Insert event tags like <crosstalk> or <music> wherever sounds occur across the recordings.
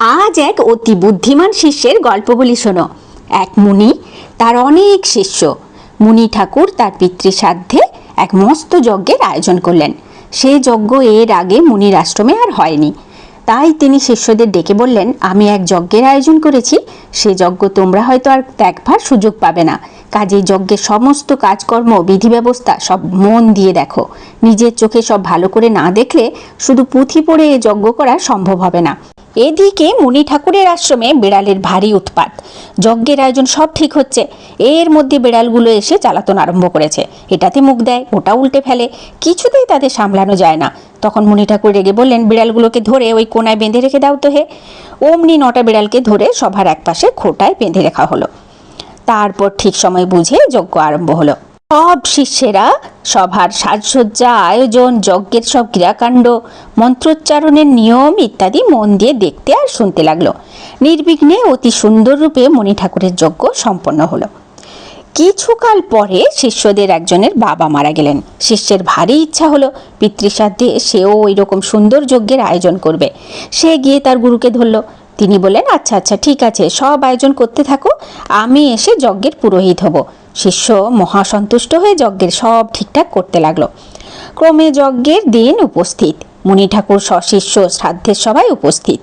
আজ এক অতি বুদ্ধিমান শিষ্যের গল্প বলি শোনো। এক মুনি, তার অনেক শিষ্য। মুনি ঠাকুর তার পিতৃসাধ্যে এক মস্ত যজ্ঞের আয়োজন করলেন। সে যজ্ঞ এর আগে মুনির আশ্রমে আর হয়নি। তাই তিনি শিষ্যদের ডেকে বললেন, আমি এক যজ্ঞের আয়োজন করেছি। সে যজ্ঞ তোমরা হয়তো আর দেখবার সুযোগ পাবে না। কাজেই যজ্ঞের সমস্ত কাজকর্ম বিধি ব্যবস্থা সব মন দিয়ে দেখো। নিজের চোখে সব ভালো করে না দেখলে শুধু পুঁথি পড়ে এ যজ্ঞ করা সম্ভব হবে না। এদিকে মুনি ঠাকুরের আশ্রমে বিড়ালের ভারী উৎপাত। যজ্ঞের আয়োজন সব ঠিক হচ্ছে। এর মধ্যে বিড়ালগুলো এসে চালাতন আরম্ভ করেছে। এটাতে মুখ দেয়, ওটা উল্টে ফেলে। কিছুতেই তাদের সামলানো যায় না। তখন মুনি ঠাকুর রেগে বললেন, বিড়ালগুলোকে ধরে ওই কোনায় বেঁধে রেখে দাও তো হে। অমনি নটা বিড়ালকে ধরে সভার একপাশে খোটায় বেঁধে রাখা হলো। তারপর ঠিক সময় বুঝে যজ্ঞ আরম্ভ হলো। সব শিষ্যেরা, সভার সাজসজ্জা, আয়োজন, যজ্ঞের সব ক্রিয়াকাণ্ড মন্ত্রোচ্চারণের নিয়ম ইত্যাদি মন দিয়ে দেখতে আর শুনতে লাগল। নির্বিঘ্নে অতি সুন্দর রূপে মণি ঠাকুরের যজ্ঞ সম্পন্ন হলো। কিছুকাল পরে শিষ্যদের একজনের বাবা মারা গেলেন। শিষ্যের ভারী ইচ্ছা হলো, পিতৃসাধ্যে সেও ওই রকম সুন্দর যজ্ঞের আয়োজন করবে। সে গিয়ে তার গুরুকে ধরল। তিনি বললেন আচ্ছা আচ্ছা ঠিক আছে, সব আয়োজন করতে থাকো, আমি এসে যজ্ঞের পুরোহিত হব। শিষ্য মহাসন্তুষ্ট হয়ে যজ্ঞের সব ঠিকঠাক করতে লাগল। ক্রমে যজ্ঞের দিন উপস্থিত। মুনি ঠাকুর সশিষ্য শ্রাদ্ধের সবাই উপস্থিত।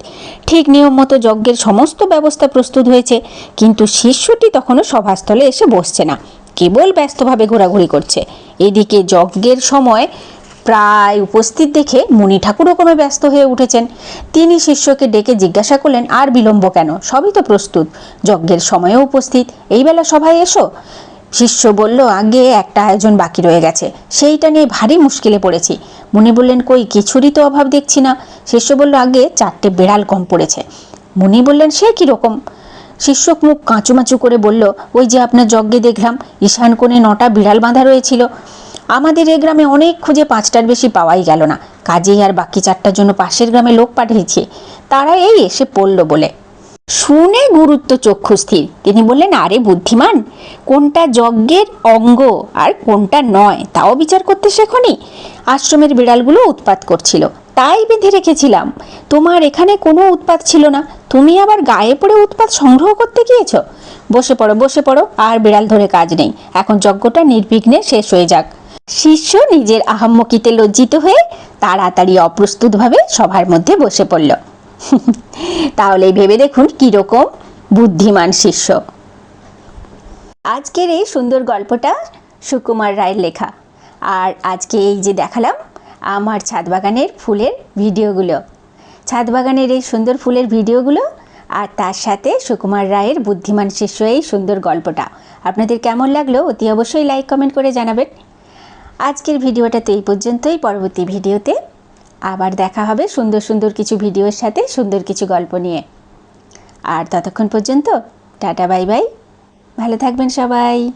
ঠিক নিয়ম মতো যজ্ঞের সমস্ত ব্যবস্থা প্রস্তুত হয়েছে, কিন্তু শিষ্যটি তখনও সভাস্থলে এসে বসছে না। কেবল ব্যস্তভাবে ঘোরাঘুরি করছে। এদিকে যজ্ঞের সময় প্রায় উপস্থিত দেখে মুনি ঠাকুরও কোনো ব্যস্ত হয়ে উঠেছেন। তিনি শিষ্যকে ডেকে জিজ্ঞাসা করলেন, আর বিলম্ব কেন? সবই তো প্রস্তুত। যজ্ঞের সময়ও উপস্থিত। এই বেলা সভায় এসো? শিষ্য বলল, আগে একটা আয়োজন বাকি রয়ে গেছে। সেইটা নিয়ে ভারী মুশকিলে পড়েছি। মুনি বললেন, কই, কিছুরই তো অভাব দেখছি না। শিষ্য বলল, আগে চারটে বেড়াল কম পড়েছে। মুনি বললেন, সে কীরকম শিষ্যক মুখ কাঁচুমাচু করে বলল, ওই যে আপনার যজ্ঞে দেখলাম, ঈশান কোণে নটা বিড়াল বাঁধা রয়েছিল। আমাদের এ গ্রামে অনেক খুঁজে পাঁচটার বেশি পাওয়াই গেল না। কাজেই আর বাকি চারটার জন্য পাশের গ্রামে লোক পাঠিয়েছি। তারা এই এসে পড়ল বলে। শুনে গুরুত্ব চক্ষু স্থির। তিনি বললেন, আরে বুদ্ধিমান, কোনটা যজ্ঞের অঙ্গ আর কোনটা নয়, তাও বিচার করতে শেখনি? আশ্রমের বিড়ালগুলো উৎপাত করছিল। তাই বেঁধে রেখেছিলাম। তোমার এখানে কোনো উৎপাত ছিল না। তুমি আবার গায়ে পড়ে উৎপাত সংগ্রহ করতে গিয়েছ? বসে পড়ো বসে পড়ো, আর বিড়াল ধরে কাজ নেই। এখন যজ্ঞটা নির্বিঘ্নে শেষ হয়ে যাক। শিষ্য নিজের আহাম্মকিতে লজ্জিত হয়ে তাড়াতাড়ি অপ্রস্তুতভাবে সভার মধ্যে বসে পড়ল। <laughs> তাহলে ভেবে দেখুন কীরকম বুদ্ধিমান শিষ্য। আজকের এই সুন্দর গল্পটা সুকুমার রায়ের লেখা। আর আজকে এই যে দেখালাম, আমার ছাদ বাগানের ফুলের ভিডিওগুলো। ছাদ বাগানের এই সুন্দর ফুলের ভিডিওগুলো আর তার সাথে সুকুমার রায়ের বুদ্ধিমান শিষ্য এই সুন্দর গল্পটা। আপনাদের কেমন লাগল অতি অবশ্যই লাইক, কমেন্ট করে জানাবেন। আজকের ভিডিওটা তো এই পর্যন্তই। পরবর্তী ভিডিওতে আবার দেখা হবে সুন্দর সুন্দর কিছু ভিডিওর সাথে, সুন্দর কিছু গল্প নিয়ে। আর ততক্ষণ পর্যন্ত, টাটা, বাই বাই। ভালো থাকবেন সবাই।